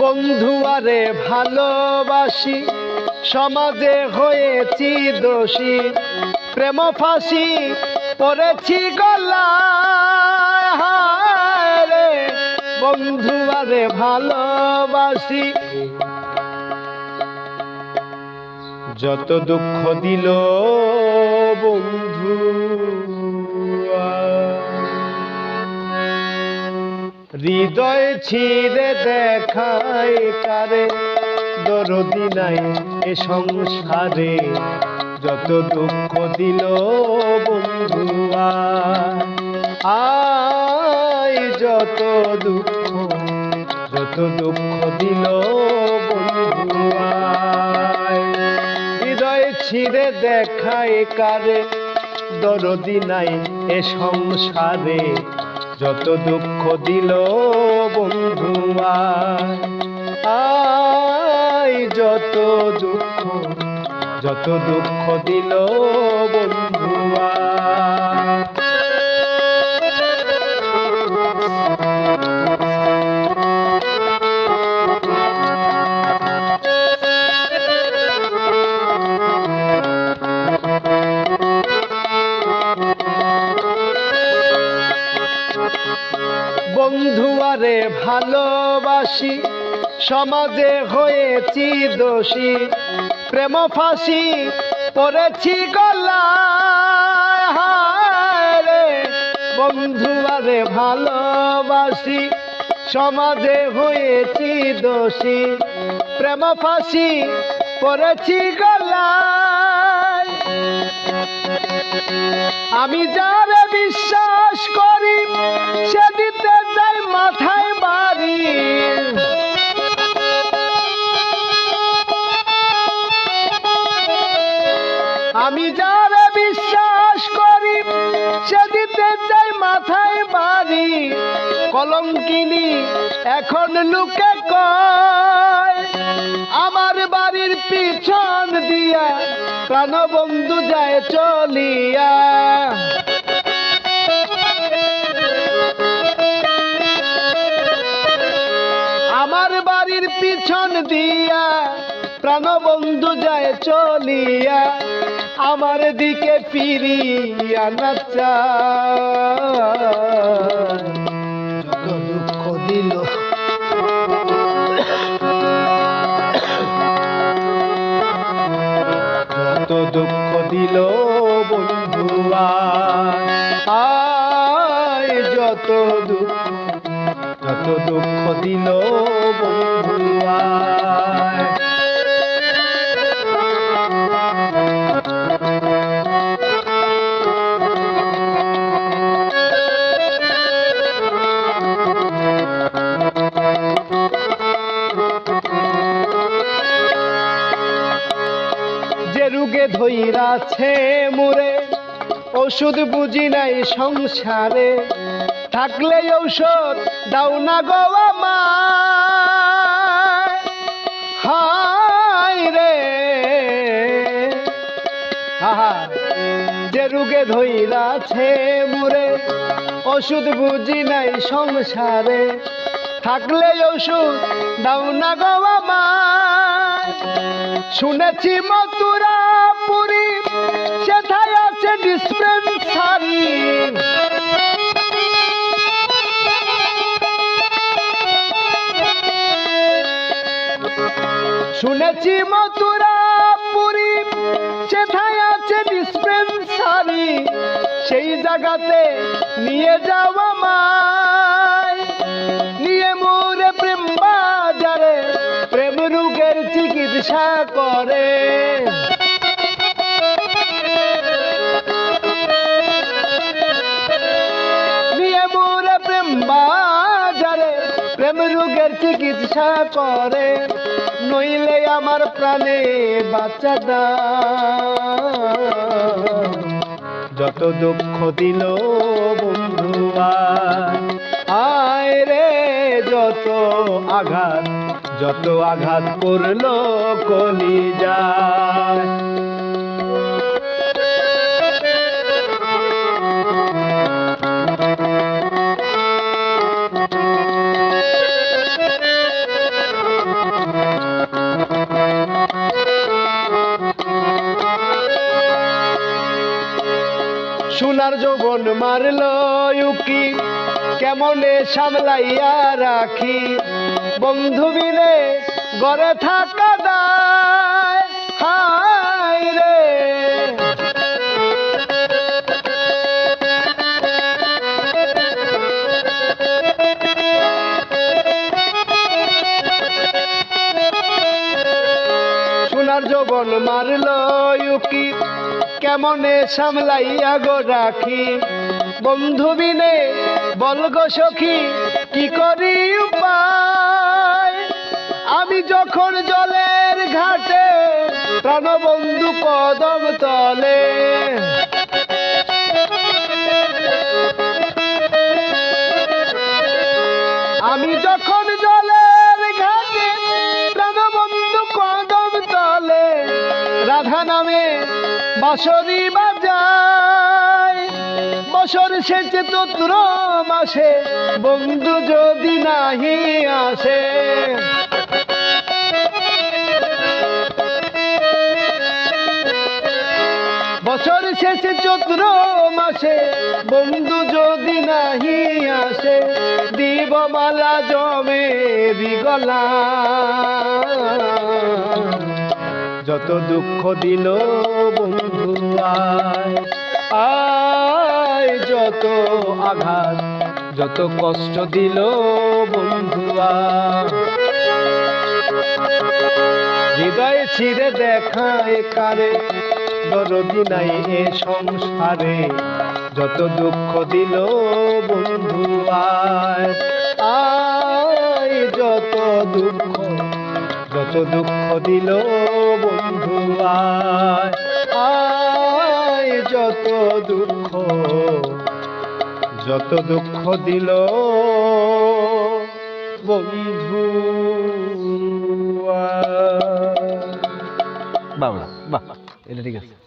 বন্ধু আরে ভালোবাসি, সমাজে হয়েছি দোষী, প্রেম ফাঁসি পড়েছি হায় রে বন্ধু আরে ভালোবাসি, যত দুঃখ দিল বন্ধু হৃদয় ছিঁড়ে দেখায় কারে? দরদি নাই এ সংসারে, যত দুঃখ দিল বন্ধু আয় যত দুঃখ যত দুঃখ দিল বন্ধু হৃদয় ছিঁড়ে দেখায় কারে? দরদি নাই এ সংসারে যত দুঃখ দিল বন্ধু আয় যত দুঃখ যত দুঃখ দিল বন্ধু ভালোবাসি, সমাজে হয়েছি দোষী, প্রেম ফাঁসি পড়েছি রে বন্ধু, আরে ভালোবাসি, সমাজে হয়েছি দোষী, প্রেম ফাঁসি পড়েছি গলায়। আমি যারে বিশ্বাস করি সে দিতে চাই মাথায় বাড়ি। আমি যারে বিশ্বাস করি, সে দিতে চাই মাথায় বাড়ি। কলঙ্কিনী এখন লুকে কয়, আমার বাড়ির পিছন দিয়া প্রাণবন্ধু যায় চলিয়া। বাড়ির পিছন দিয়া প্রাণবন্ধু যায় চলিয়া আমার দিকে ফিরিয়া না যত দুঃখ দিল ধইরাছে মোরে ওষুধ বুঝি নাই সংসারে। থাকলে ঔষধ দাও না গো রে। যে রুগে ধইরাছে মোরে, ওষুধ বুঝি নাই সংসারে। থাকলে ওষুধ দাও না গো শুনেছি মথুরা পুরী সেথায় আছে ডিসপেন্সারি। শুনেছি মথুরা সেথায় আছে ডিসপেন্সারি সেই জায়গাতে নিয়ে যাও আমায়। নিয়ে মোরে প্রেম বাজারে, প্রেম রোগের চিকিৎসা করে। প্রেম রোগের চিকিৎসা করে। নইলে আমার প্রাণে বাচ্চা দা যত দুঃখ দিল বন্ধু আয়। রে যত আঘাত যত আঘাত করল কলি সোনার যৌবন মারল ইউকি কেমনে সামলাইয়া রাখি? বন্ধু মিলে গড়ে থাকা দায় রে। সোনার যৌবন মারল উকি কেমনে সামলাইয়া গো রাখি? বন্ধু বিনে বলগো সখী, কি করি উপায়? আমি যখন জলের ঘাটে প্রাণবন্ধু কদম তলে বাঁশরি বাজায় বছর শেষে চতুর মাসে বন্ধু যদি নাহি আসে। বছর শেষে চতুর মাসে বন্ধু যদি নাহি আসে, দিব মালা জমে গলা। যত দুঃখ দিল বন্ধু আয় যত আঘাত, যত কষ্ট দিল বন্ধু হৃদয় ছিঁড়ে দেখায় কারে, দরদি নাই এ সংসারে। যত দুঃখ দিল বন্ধু আয় আয় যত দুঃখ যত দুঃখ দিল আয় যত দুঃখ যত দুঃখ দিল বন্ধু বাবা বাবা এটা ঠিক আছে।